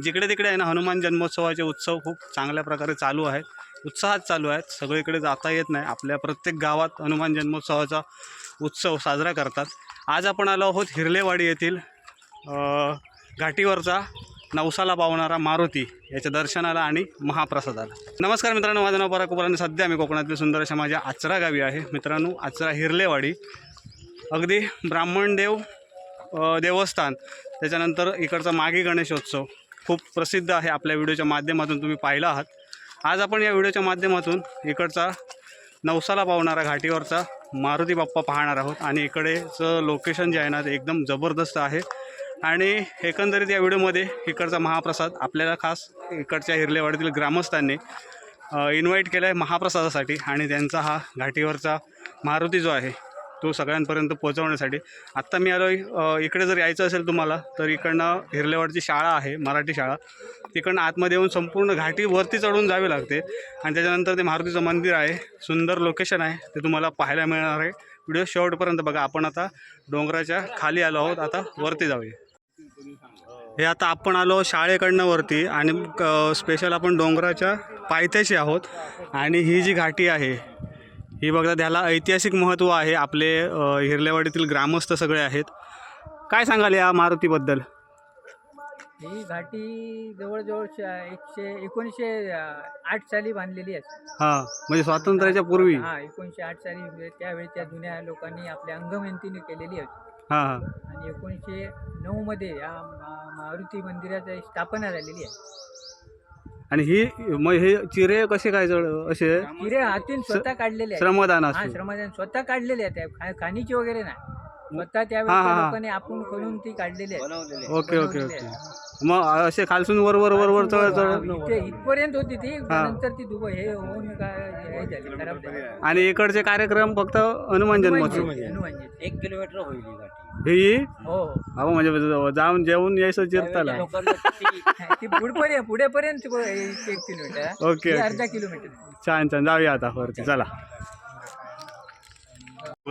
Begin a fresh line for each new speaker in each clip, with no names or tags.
जिकडे तिकडे आहे ना हनुमान जन्मोत्सवाचे उत्सव खूप चांगल्या प्रकारे चालू आहेत. उत्साहात चालू आहेत. सगळीकडे जाता येत नाही. आपल्या प्रत्येक गावात हनुमान जन्मोत्सवाचा उत्सव साजरा करतात. आज आपण आलो आहोत हिरलेवाडी येथील घाटीवरचा नवसाला पावणारा मारुती याच्या दर्शनाला आणि महाप्रसादाला. नमस्कार मित्रांनो माझं नाव पराग आणि सध्या मी कोकणातील सुंदर अशा माझ्या आचरा गावी आहे. मित्रांनो आचरा हिरलेवाडी. अगदी ब्राह्मणदेव देवस्थान. त्याच्यानंतर इकडचा मागी गणेशोत्सव. खूप प्रसिद्ध आहे आपल्या व्हिडिओच्या माध्यमातून तुम्ही पाहिला आहात. आज आपण या व्हिडिओच्या माध्यमातून इकडचा नवसाला पावणारा घाटीवरचा मारुती बाप्पा पाहणार आहोत आणि इकडेचं लोकेशन जे आहे ना ते एकदम जबरदस्त आहे. आणि एकंदरीत या व्हिडिओमध्ये इकडचा महाप्रसाद आपल्याला खास इकडच्या हिरलेवाडीतील ग्रामस्थांनी इन्व्हाइट केलं आहे महाप्रसादासाठी आणि त्यांचा हा घाटीवरचा मारुती जो आहे तो सगळ्यांपर्यंत पोहोचवण्यासाठी. आत्ता मी आलो इकडे जर यायचं असेल तुम्हाला तर इकडनं हिरलेवाडची शाळा आहे मराठी शाळा. तिकडनं आतमध्ये येऊन संपूर्ण घाटी वरती चढून जावे लागते. आणि त्याच्यानंतर ते मारुतीचं मंदिर आहे सुंदर लोकेशन आहे ते तुम्हाला पाहायला मिळणार आहे. व्हिडिओ शेवटपर्यंत बघा. आपण आता डोंगराच्या खाली आलो आहोत. आता वरती जाऊया. हे आता आपण आलो शाळेकडनं वरती आणि स्पेशल आपण डोंगराच्या पायथ्याशी आहोत. आणि ही जी घाटी आहे ही बघा त्याला ऐतिहासिक महत्त्व आहे. आपले अ, हिरलेवाडीतील ग्रामस्थ सगळे आहेत. काय सांगाल या मारुतीबद्दल?
ही घाटी जवळजवळ एकशे एकोणीसशे आठ साली बांधलेली आहे.
हां म्हणजे स्वातंत्र्याच्या पूर्वी.
हा एकोणीसशे आठ साली म्हणजे त्यावेळेच्या जुन्या लोकांनी आपल्या अंगमेहनतीने केलेली होती
हां हां.
आणि एकोणीसशे नऊ मध्ये या मारुती मंदिराची स्थापना झालेली आहे.
आणि ही मग हे चिरे कसे काय जळ- असे?
हिरे हातीन स्वतः काढलेले आहेत.
श्रमदान
हा
असतो.
श्रमदान स्वतः काढलेले आहेत. खा- खाणीचे वगैरे नाही. स्वतः
हा, हा, हा.
लोकांनी आपण करून ती काढलेली आहे
ओके ओके ओके. मग असे खालसून वर वर वर वर चढ चढ.
इथे इथपर्यंत होती ती. नंतर ती दुबई हे होऊन काय
आणि इकडचे कार्यक्रम फक्त हनुमान जन्मोत्सव
एक किलोमीटर होईल ही गाठी
ही?
हो. हो
अहो म्हणजे जाऊन जेवून यायचं चिरताला
लोकांना किती-
ती पुढपर्यंत पुढेपर्यंत ब- एक एक किलोमीटर.
ओके
ही
ओके
अर्धा किलोमीटर.
छान छान. जाऊया आता वरती. चला.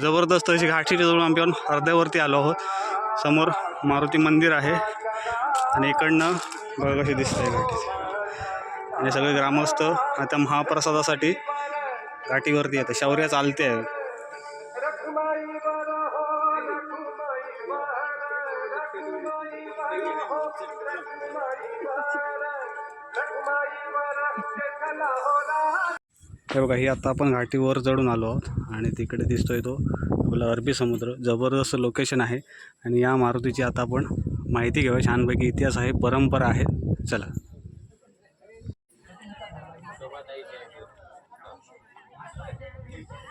जबरदस्त अशी घाटीच्या जवळ आम्ही अर्ध्यावरती आलो आहोत. समोर मारुती मंदिर आहे. आणि इकडनं बघा कशी दिसतंय घाटी आणि सगळे ग्रामस्थ आता महाप्रसादासाठी घाटीवरती येते. शौर्य चालते आहे हे बघा ही आता आपण घाटीवर चढून आलो आहोत आणि तिकडे दिसतोय तो आपला अरबी समुद्र. जबरदस्त लोकेशन आहे. आणि या मारुतीची आता आपण माहिती घेऊया छानपैकी इतिहास आहे परंपरा आहे. चला.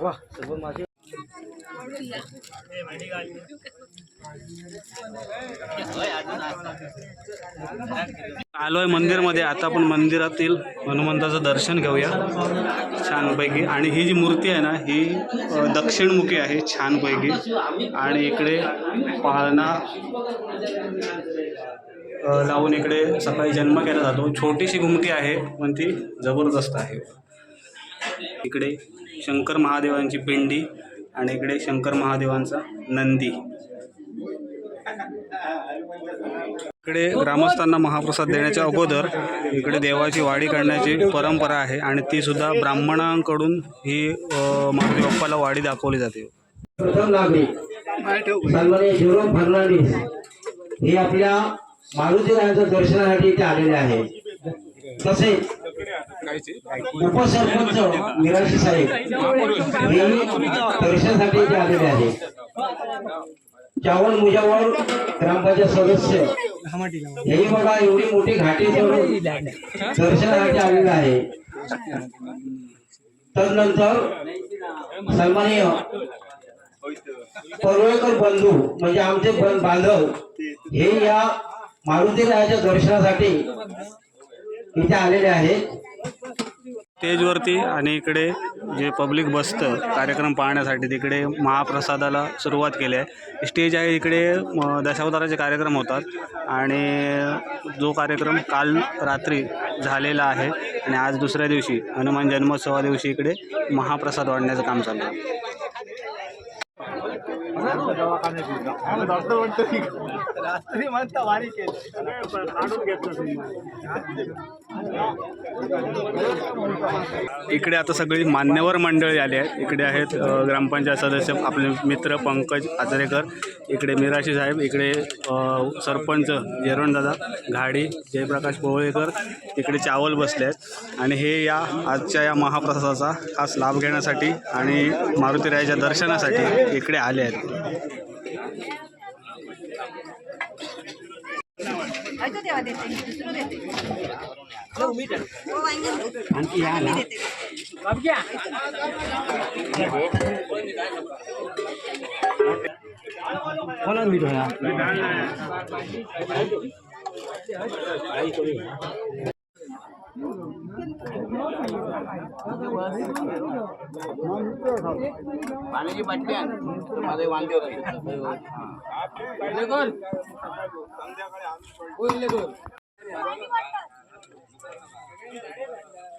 वा सर्व मासे
आलोय मंदिरमध्ये. आता आपण मंदिरातील हनुमंताचं दर्शन घेऊया छानपैकी. आणि ही जी मूर्ती आहे ना ही दक्षिणमुखी आहे छानपैकी. आणि इकडे पाळणा लावून इकडे सकाळी जन्म केला जातो. छोटीशी घुमटी आहे पण ती जबरदस्त आहे. इकडे शंकर महादेवांची पिंडी आणि इकडे शंकर महादेवांचा नंदी. इकडे ग्रामस्थांना महाप्रसाद देण्याच्या अगोदर इकडे देवाची वाडी करण्याची परंपरा आहे आणि ती सुद्धा ब्राह्मणांकडून ही मारुती बाप्पाला वाडी दाखवली जाते.
हे आपल्या मारुतीरायांच्या दर्शनासाठी इथे आलेले आहे. तसेच उपसरपंच मिराशी साहेब हे दर्शनासाठी इथे आलेले आहे. चावल मुजावळ ग्रामपंचायत सदस्य. हेही बघा एवढी मोठी घाटी जवळ दर्शनासाठी आलेलं आहे. तदनंतर सन्माननीय परुळेकर बंधू म्हणजे आमचे बांधव हे या मारुतीरायाच्या दर्शनासाठी इथे आलेले आहेत
स्टेजवरती आणि इकडे जे पब्लिक बसतं कार्यक्रम पाहण्यासाठी तिकडे महाप्रसादाला सुरुवात केली आहे. स्टेज आहे इकडे दशावताराचे कार्यक्रम होतात. आणि जो कार्यक्रम काल रात्री झालेला आहे आणि आज दुसऱ्या दिवशी हनुमान जन्मोत्सवा दिवशी इकडे महाप्रसाद वाढण्याचं काम चालू आहे. डॉक्टर म्हणतो रात्री म्हणता वारी केली काढून घेतलं इकडे आता सगळी मान्यवर मंडळी आली आहेत. इकडे आहेत ग्रामपंचायत सदस्य आपले मित्र पंकज आचरेकर इकडे मिराशी साहेब इकडे सरपंच जेरोणदादा घाडी जयप्रकाश पोवळेकर इकडे चावल बसले आहेत. आणि हे या आजच्या या महाप्रसादाचा खास लाभ घेण्यासाठी आणि मारुतीरायाच्या दर्शनासाठी इकडे आले आहेत.
देते. दुसरं देते हो, वांगी देते. वांगी देते.
बाबक्या
कोणाला मीठ होया पाण्याची बाटली आण माझे वांदे होते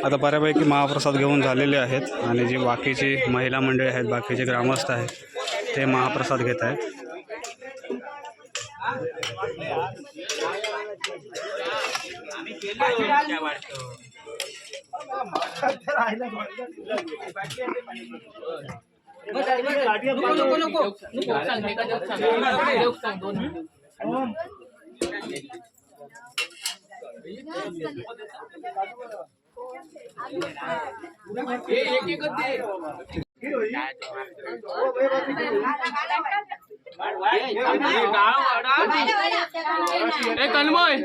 आता बऱ्यापैकी महाप्रसाद घेऊन झालेले आहेत आणि जी बाकीची महिला मंडळी आहेत बाकीचे ग्रामस्थ आहेत ते महाप्रसाद घेत आहेत. એ કન્મોય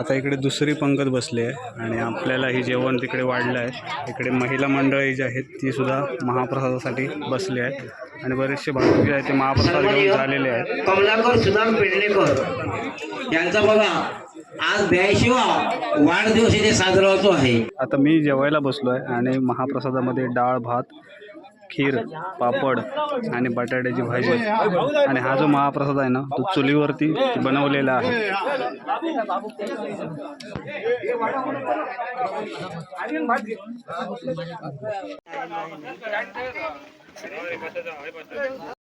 आता इकडे दुसरी पंगत बसली आहे आणि आपल्याला ही जेवण तिकडे वाढलं आहे. इकडे महिला मंडळी जी आहेत ती सुद्धा महाप्रसादासाठी बसली आहेत. आणि बरेचसे भाविक जे आहेत ते महाप्रसाद घेऊन झालेले आहेत.
कमलाकर सुदाम पेडणेकर. यांचा बघा आज ब्याऐंशीवा वाढदिवस इथे साजरा होतो आहे.
आता मी जेवायला बसलो आहे आणि महाप्रसादामध्ये डाळ भात खीर पापड आणि बटाट्याची भाजी. आणि हा जो महाप्रसाद आहे ना तो चुलीवरती बनवलेला आहे.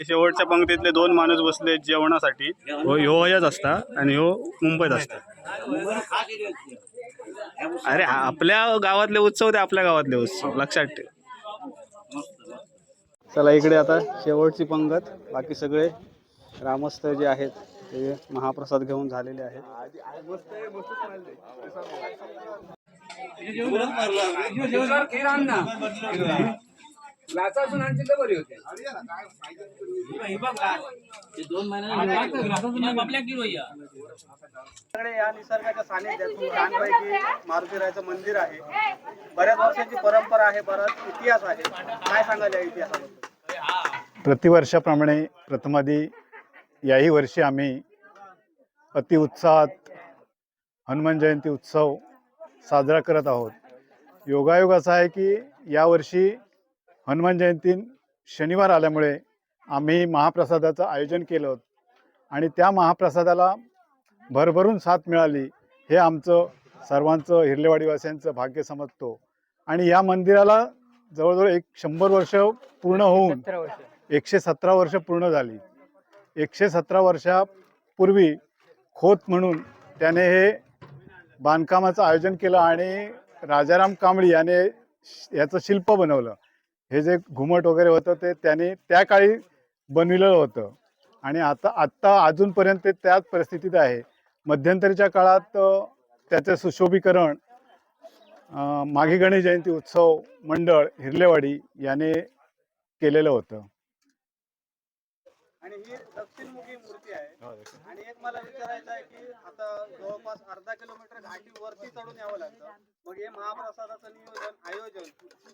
शेवटच्या पंक्तीतले दोन माणूस बसले जेवणासाठी. हो, ह्यो वयाच असता आणि ह्यो मुंबईत असता. अरे आपल्या गावातले उत्सव ते आपल्या गावातले उत्सव लक्षात ठेव. चला इकडे आता शेवटची पंगत. बाकी सगळे ग्रामस्थ जे आहेत ते महाप्रसाद घेऊन झालेले आहेत. या. निसर्गाच्या सानिध्यातून छानपैकी मारुतीरायाचं मंदिर आहे. बऱ्याच वर्षांची परंपरा आहे बराच इतिहास आहे. काय सांगाल या इतिहासाबद्दल?
प्रतिवर्षाप्रमाणे प्रथमादी याही वर्षी आम्ही अतिउत्साहात हनुमान जयंती उत्सव साजरा करत आहोत. योगायोग असा आहे की यावर्षी हनुमान जयंती शनिवार आल्यामुळे आम्ही महाप्रसादाचं आयोजन केलं होतं. आणि त्या महाप्रसादाला भरभरून साथ मिळाली हे आमचं सर्वांचं हिरलेवाडीवासियांचं भाग्य समजतो. आणि या मंदिराला जवळजवळ एक शंभर वर्ष पूर्ण होऊन एकशे सतरा वर्ष पूर्ण झाली. एकशे सतरा वर्षापूर्वी खोत म्हणून त्याने हे बांधकामाचं आयोजन केलं आणि राजाराम कांबळी याने याचं शिल्प बनवलं. हे जे घुमट वगैरे होतं ते त्याने त्या काळी बनविलेलं होतं. आणि आता आत्ता अजूनपर्यंत ते त्याच परिस्थितीत आहे. मध्यंतरीच्या काळात त्याचं त्याचे सुशोभीकरण माघी गणेश जयंती उत्सव मंडळ हिरलेवाडी याने केलेलं होतं.
आणि ही दक्षिणमुखी आणि एक मला विचारायचं आहे की आता जवळपास अर्धा किलोमीटर घाटी वरती चढून यावं लागतं. मग हे महाप्रसादाचं नियोजन आयोजन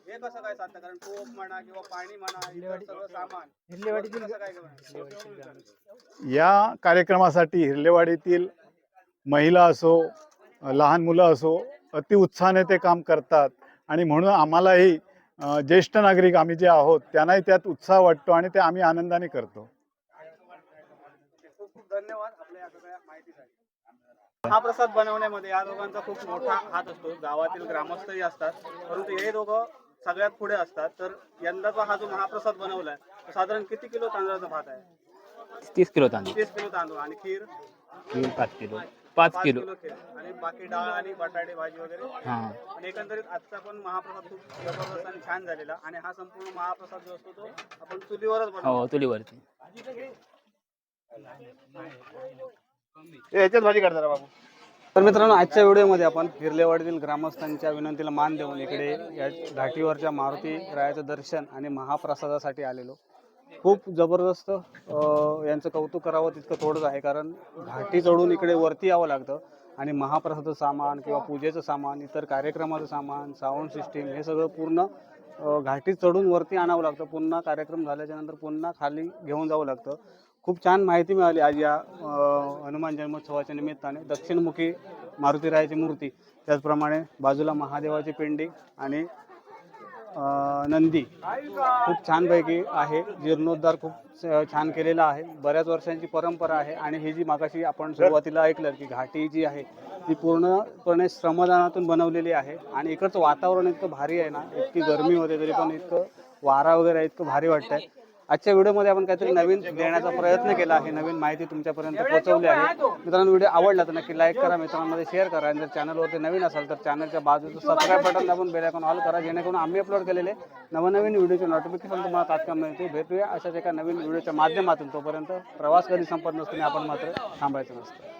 हे कसं काय साधतं कारण टोप म्हणा किंवा पाणी म्हणा इतर सगळं सामान.
हिरलेवाडीतील
कसं काय करणार?
या कार्यक्रमासाठी हिरलेवाडीतील महिला असो लहान मुलं असो अति उत्साहाने ते काम करतात. आणि म्हणून आम्हालाही ज्येष्ठ नागरिक आम्ही जे आहोत त्यांनाही त्यात उत्साह वाटतो आणि ते आम्ही आनंदाने करतो
खूप खूप धन्यवाद आपल्या या सगळ्या माहितीसाठी हा प्रसाद बनवण्यामध्ये या दोघांचा खूप मोठा हात असतो. गावातील ग्रामस्थही असतात. परंतु हे दोघं सगळ्यात पुढे असतात. तर यंदाचा हा जो महाप्रसाद बनवलाय तो साधारण किती किलो तांदळाचा भात आहे?
तीस किलो तांदूळ.
तीस किलो तांदूळ. आणि खीर?
खीर पाच किलो. पाच किलो.
खीर. आणि बाकी डाळ आणि बटाटे भाजी वगैरे?
हा.
आणि एकंदरीत आजचा पण महाप्रसाद खूप जबरदस्त आणि छान झालेला. आणि हा संपूर्ण महाप्रसाद जो असतो तो आपण चुलीवरच बनवतो.
हो
याच्यात भाजी करता बाबू.
तर मित्रांनो आजच्या व्हिडिओमध्ये आपण हिरलेवाडीतील ग्रामस्थांच्या विनंतीला मान देऊन इकडे या घाटीवरच्या मारुती रायाचं दर्शन आणि महाप्रसादासाठी आलेलो. खूप जबरदस्त यांचं कौतुक करावं तितकं थोडंच आहे कारण घाटी चढून इकडे वरती यावं लागतं आणि महाप्रसादाचं सामान किंवा पूजेचं सामान इतर कार्यक्रमाचं सामान साऊंड सिस्टीम हे सगळं पूर्ण घाटी चढून वरती आणावं लागतं. पुन्हा कार्यक्रम झाल्याच्यानंतर पुन्हा खाली घेऊन जावं लागतं. खूप छान माहिती मिळाली आज या हनुमान जन्मोत्सवाच्या निमित्ताने. दक्षिणमुखी मारुतीरायाची मूर्ती त्याचप्रमाणे बाजूला महादेवाची पिंडी आणि नंदी. खूप छानपैकी आहे जीर्णोद्धार खूप छान केलेला आहे. बऱ्याच वर्षांची परंपरा आहे आणि ही जी मागाशी आपण सुरुवातीला ऐकलं की घाटी जी आहे ती पूर्णपणे श्रमदानातून बनवलेली आहे आणि इकडचं वातावरण इतकं भारी आहे ना इतकी गरमी होते तरी पण इतकं वारा वगैरे आहे, इतकं भारी वाटतंय. आजच्या व्हिडिओमध्ये आपण काहीतरी नवीन देण्याचा प्रयत्न केला आहे नवीन माहिती तुमच्यापर्यंत पोहोचवली आहे. मित्रांनो व्हिडिओ आवडला तर नक्की लाईक करा मित्रांमध्ये शेअर करा आणि जर चॅनलवरती नवीन असाल तर चॅनलच्या बाजूचं सबस्क्राईब बटन दाबून बेल आयकॉन ऑल करा जेणेकरून आम्ही अपलोड केलेले नवनवीन व्हिडिओचे नोटिफिकेशन तुम्हाला तात्काळ मिळते भेटूया अशाच एका नवीन व्हिडिओच्या माध्यमातून. तोपर्यंत प्रवास कधी संपत नसताना आपण मात्र थांबायचं नसतं.